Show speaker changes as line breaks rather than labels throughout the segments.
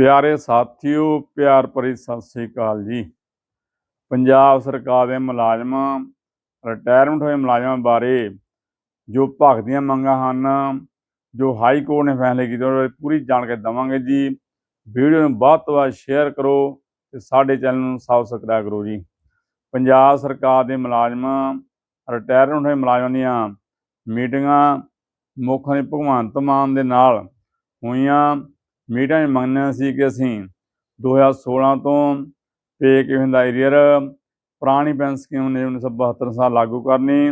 ਪਿਆਰੇ ਸਾਥੀਓ, ਪਿਆਰ ਭਰੀ ਸਤਿ ਸ੍ਰੀ ਅਕਾਲ ਜੀ। ਪੰਜਾਬ ਸਰਕਾਰ ਦੇ ਮੁਲਾਜ਼ਮਾਂ ਰਿਟਾਇਰਮੈਂਟ ਹੋਏ ਮੁਲਾਜ਼ਮਾਂ ਬਾਰੇ ਜੋ ਭਗਤ ਦੀਆਂ ਮੰਗਾਂ ਹਨ, ਜੋ ਹਾਈ ਕੋਰਟ ਨੇ ਫੈਸਲੇ ਕੀਤੇ, ਉਹਨਾਂ ਬਾਰੇ ਪੂਰੀ ਜਾਣਕਾਰੀ ਦਵਾਂਗੇ ਜੀ। ਵੀਡੀਓ ਨੂੰ ਵੱਧ ਤੋਂ ਵੱਧ ਸ਼ੇਅਰ ਕਰੋ ਤੇ ਸਾਡੇ ਚੈਨਲ ਨੂੰ ਸਬਸਕ੍ਰਾਈਬ ਕਰੋ ਜੀ। ਪੰਜਾਬ ਸਰਕਾਰ ਦੇ ਮੁਲਾਜ਼ਮਾਂ ਰਿਟਾਇਰਮੈਂਟ ਹੋਏ ਮੁਲਾਜ਼ਮਾਂ ਦੀਆਂ ਮੀਟਿੰਗਾਂ ਮੁੱਖ ਮੰਤਰੀ ਭਗਵੰਤ ਮਾਨ ਦੇ ਨਾਲ ਹੋਈਆਂ। ਮੀਟਿੰਗਾਂ 'ਚ ਮੰਨਿਆ ਸੀ ਕਿ ਅਸੀਂ 2016 ਤੋਂ ਪੇ ਕਿਵੇਂ ਦਾ ਏਰੀਅਰ, ਪੁਰਾਣੀ ਪੈਨਸ਼ਨ ਸਕੀਮ ਨੇ 1972 ਸਾਲ ਲਾਗੂ ਕਰਨੀ,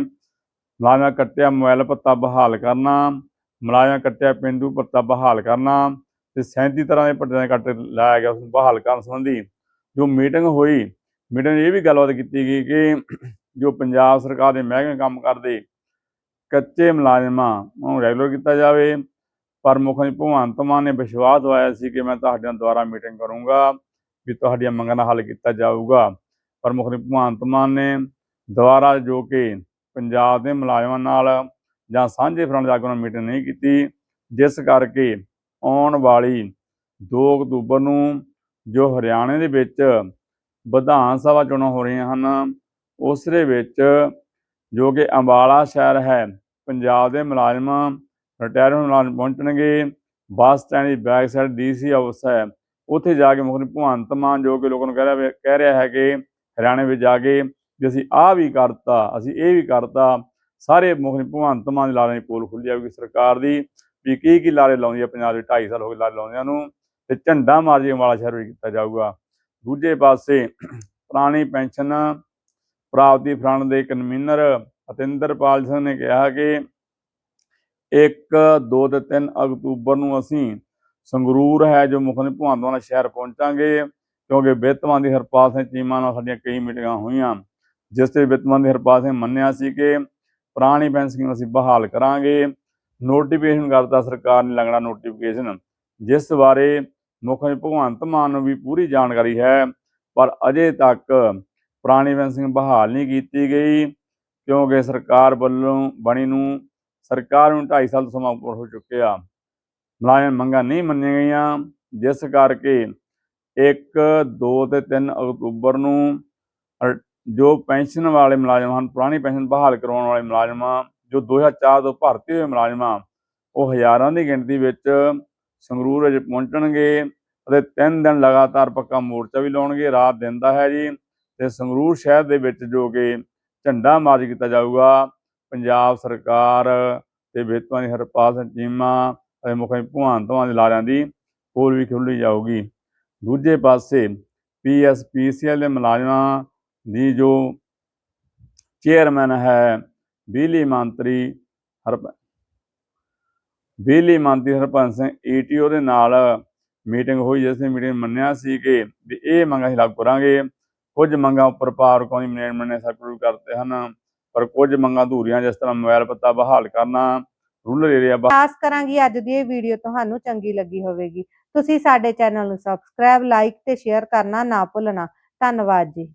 ਮੁਲਾਜ਼ਮਾਂ ਕੱਟਿਆ ਮੋਬਾਈਲ ਭੱਤਾ ਬਹਾਲ ਕਰਨਾ, ਮੁਲਾਜ਼ਮਾਂ ਕੱਟਿਆ ਪਿੰਡੂ ਭੱਤਾ ਬਹਾਲ ਕਰਨਾ ਤੇ 37 ਤਰ੍ਹਾਂ ਦੇ ਭੱਤਿਆਂ ਦੇ ਕੱਟ ਲਾਇਆ ਗਿਆ ਉਸ ਨੂੰ ਬਹਾਲ ਕਰਨ ਸੰਬੰਧੀ। ਜੋ ਮੀਟਿੰਗ ਹੋਈ, ਮੀਟਿੰਗ 'ਚ ਇਹ ਵੀ ਗੱਲਬਾਤ ਕੀਤੀ ਗਈ ਕਿ ਜੋ ਪੰਜਾਬ ਸਰਕਾਰ ਦੇ ਮਹਿਕਮੇ ਕੰਮ ਕਰਦੇ, ਕੱਚੇ ਮੁਲਾਜ਼ਮਾਂ ਨੂੰ ਰੈਗੂਲਰ ਕੀਤਾ ਜਾਵੇ ਪਰ ਮੁੱਖ ਮੰਤਰੀ ਭਗਵੰਤ ਮਾਨ ਨੇ ਵਿਸ਼ਵਾਸ ਦਵਾਇਆ ਸੀ ਕਿ ਮੈਂ ਤੁਹਾਡੇ ਨਾਲ ਦੁਬਾਰਾ ਮੀਟਿੰਗ ਕਰੂੰਗਾ, ਵੀ ਤੁਹਾਡੀਆਂ ਮੰਗਾਂ ਦਾ ਹੱਲ ਕੀਤਾ ਜਾਊਗਾ। ਪਰ ਮੁੱਖ ਮੰਤਰੀ ਭਗਵੰਤ ਮਾਨ ਨੇ ਦੁਬਾਰਾ ਜੋ ਕਿ ਪੰਜਾਬ ਦੇ ਮੁਲਾਜ਼ਮਾਂ ਨਾਲ ਜਾਂ ਸਾਂਝੇ ਫਰੰਟ ਜਾ ਕੇ ਉਹਨਾਂ ਮੀਟਿੰਗ ਨਹੀਂ ਕੀਤੀ, ਜਿਸ ਕਰਕੇ ਆਉਣ ਵਾਲੀ 2 ਅਕਤੂਬਰ ਨੂੰ ਜੋ ਹਰਿਆਣੇ ਦੇ ਵਿੱਚ ਵਿਧਾਨ ਸਭਾ ਚੋਣਾਂ ਹੋ ਰਹੀਆਂ ਹਨ ਉਸ ਦੇ ਵਿੱਚ ਜੋ ਕਿ ਅੰਬਾਲਾ ਸ਼ਹਿਰ ਹੈ, ਪੰਜਾਬ ਦੇ ਮੁਲਾਜ਼ਮਾਂ ਰਿਟਾਇਰਮੈਂਟ ਮੁਲਾਜ਼ਮ ਪਹੁੰਚਣਗੇ, ਬੱਸ ਸਟੈਂਡ ਦੀ ਬੈਕ ਸਾਈਡ ਡੀਸੀ ਹਾਊਸ ਹੈ। ਉੱਥੇ ਜਾ ਕੇ ਮੁੱਖ ਭਗਵੰਤ ਮਾਨ ਜੋ ਕਿ ਲੋਕਾਂ ਨੂੰ ਕਹਿ ਰਿਹਾ ਕਹਿ ਰਿਹਾ ਹੈ ਕਿ ਹਰਿਆਣੇ ਵਿੱਚ ਜਾ ਕੇ ਜੇ ਅਸੀਂ ਆਹ ਵੀ ਕਰਤਾ, ਅਸੀਂ ਇਹ ਵੀ ਕਰਤਾ। ਸਾਰੇ ਮੁੱਖ ਭਗਵੰਤ ਮਾਨ ਦੇ ਲਾਰੇ ਦੀ ਪੋਲ ਖੁੱਲ ਜਾਵੇਗੀ ਸਰਕਾਰ ਦੀ ਵੀ ਕੀ ਕੀ ਲਾਰੇ ਲਾਉਂਦੀ ਹੈ ਪੰਜਾਬ ਦੇ 2.5 ਸਾਲ ਹੋ ਗਏ ਲਾਰੇ ਲਾਉਂਦਿਆਂ ਨੂੰ, ਤੇ ਝੰਡਾ ਮਾਰਜੀ ਵਾਲਾ ਸ਼ਹਿਰ ਵਿੱਚ ਕੀਤਾ ਜਾਊਗਾ। ਦੂਜੇ ਪਾਸੇ ਪੁਰਾਣੀ ਪੈਨਸ਼ਨ ਪ੍ਰਾਪਤੀ ਫਰੰਟ ਦੇ ਕਨਵੀਨਰ ਅਤਿੰਦਰਪਾਲ ਸਿੰਘ ਨੇ ਕਿਹਾ ਕਿ 1 2 ਤੇ 3 ਅਕਤੂਬਰ ਨੂੰ ਅਸੀਂ ਸੰਗਰੂਰ ਹੈ, ਜੋ ਮੁੱਖ ਮੰਤਰੀ ਭਗਵੰਤ ਮਾਨ ਸ਼ਹਿਰ ਪਹੁੰਚਾਂਗੇ, ਕਿਉਂਕਿ ਵਿੱਤਵਾਨ ਦੀ ਹਰਪਾਲ ਸਿੰਘ ਚੀਮਾ ਨਾਲ ਸਾਡੀਆਂ ਕਈ ਮੀਟਿੰਗਾਂ ਹੋਈਆਂ। ਜਿਸ ਤੇ ਵਿੱਤਵਾਨ ਦੀ ਹਰਪਾਲ ਸਿੰਘ ਮੰਨਿਆ ਸੀ ਕਿ ਪੁਰਾਣੀ ਪੈਨਸ਼ਨ ਸਕੀਮ ਅਸੀਂ ਬਹਾਲ ਕਰਾਂਗੇ। ਨੋਟੀਫਿਕੇਸ਼ਨ ਕਰਤਾ ਸਰਕਾਰ ਨੇ ਲੰਗੜਾ ਨੋਟੀਫਿਕੇਸ਼ਨ। ਜਿਸ ਬਾਰੇ ਮੁੱਖ ਭਗਵੰਤ ਮਾਨ ਨੂੰ ਵੀ ਪੂਰੀ ਜਾਣਕਾਰੀ ਹੈ, ਪਰ ਅਜੇ ਤੱਕ ਪੁਰਾਣੀ ਪੈਨਸ਼ਨ ਬਹਾਲ ਨਹੀਂ ਕੀਤੀ ਗਈ, ਕਿਉਂਕਿ ਸਰਕਾਰ ਵੱਲੋਂ ਬਣੀ ਨੂੰ ਸਰਕਾਰ ਨੂੰ 2.5 ਸਾਲ ਤੋਂ ਸਮਾਂ ਉੱਪਰ ਹੋ ਚੁੱਕਿਆ। ਮੁਲਾਜ਼ਮ ਮੰਗਾਂ ਨਹੀਂ ਮੰਨੀਆਂ ਗਈਆਂ। ਜਿਸ ਕਰਕੇ 1 2 ਤੇ 3 ਅਕਤੂਬਰ ਨੂੰ ਜੋ ਪੈਨਸ਼ਨ ਵਾਲੇ ਮੁਲਾਜ਼ਮ ਹਨ, ਪੁਰਾਣੀ ਪੈਨਸ਼ਨ ਬਹਾਲ ਕਰਵਾਉਣ ਵਾਲੇ ਮੁਲਾਜ਼ਮਾਂ, ਜੋ 2004 ਤੋਂ ਭਰਤੀ ਹੋਏ ਮੁਲਾਜ਼ਮਾਂ, ਉਹ ਹਜ਼ਾਰਾਂ ਦੀ ਗਿਣਤੀ ਵਿੱਚ ਸੰਗਰੂਰ ਵਿੱਚ ਪਹੁੰਚਣਗੇ ਅਤੇ ਤਿੰਨ ਦਿਨ ਲਗਾਤਾਰ ਪੱਕਾ ਮੋਰਚਾ ਵੀ ਲਾਉਣਗੇ। ਰਾਤ ਦਿਨ ਦਾ ਹੈ ਜੀ। ਤੇ ਸੰਗਰੂਰ ਸ਼ਹਿਰ ਦੇ ਵਿੱਚ ਜੋ ਕਿ ਝੰਡਾ ਮਾਰਚ ਕੀਤਾ ਜਾਊਗਾ। ਪੰਜਾਬ ਸਰਕਾਰ ਤੇ ਵੇਤਵਾਂ ਦੀ ਹਰਪਾਲ ਸਿੰਘ ਚੀਮਾ ਅਤੇ ਮੁੱਖ ਮੰਤਰੀ ਭਗਵੰਤ ਮਾਨ ਦੇ ਲਾਰਿਆਂ ਦੀ ਪੋਲ ਵੀ ਖੁੱਲ੍ਹੀ ਜਾਊਗੀ। ਦੂਜੇ ਪਾਸੇ ਪੀਐਸਪੀਸੀਐਲ ਦੇ ਮੁਲਾਜ਼ਮਾਂ ਦੀ ਜੋ ਚੇਅਰਮੈਨ ਹੈ, ਬਿਜਲੀ ਮੰਤਰੀ ਹਰਪ, ਬਿਜਲੀ ਮੰਤਰੀ ਹਰਪੰਸ ਸਿੰਘ ਈਟੀਓ ਦੇ ਨਾਲ ਮੀਟਿੰਗ ਹੋਈ ਜਿਸ ਨੇ ਮੀਟਿੰਗ ਮੰਨਿਆ ਸੀ ਕਿ ਵੀ ਇਹ ਮੰਗਾਂ ਹੀ ਲਾਗੂ ਕਰਾਂਗੇ। ਕੁਝ ਮੰਗਾਂ ਉੱਪਰ ਪਾਵਰ ਕੌਣੀ ਮੈਨੇਜਮੈਂਟ ਨੇ ਸਰਕੂਲਰ ਕਰਤੇ ਹਨ। ਪਰ ਕੁਝ ਮੰਗਾਂ ਅਧੂਰੀਆਂ ਜਿਸ ਤਰ੍ਹਾਂ ਮੋਬਾਈਲ ਪੱਤਾ ਬਹਾਲ ਕਰਨਾ ਰੂਰਲ ਏਰੀਆ
ਆਸ ਕਰਾਂਗੀ ਅੱਜ ਦੀ ਇਹ ਵੀਡੀਓ ਤੁਹਾਨੂੰ ਚੰਗੀ ਲੱਗੀ ਹੋਵੇਗੀ। ਤੁਸੀਂ ਸਾਡੇ ਚੈਨਲ ਨੂੰ ਸਬਸਕ੍ਰਾਈਬ ਲਾਈਕ ਤੇ ਸ਼ੇਅਰ ਕਰਨਾ ਨਾ ਭੁੱਲਣਾ। ਧੰਨਵਾਦ ਜੀ।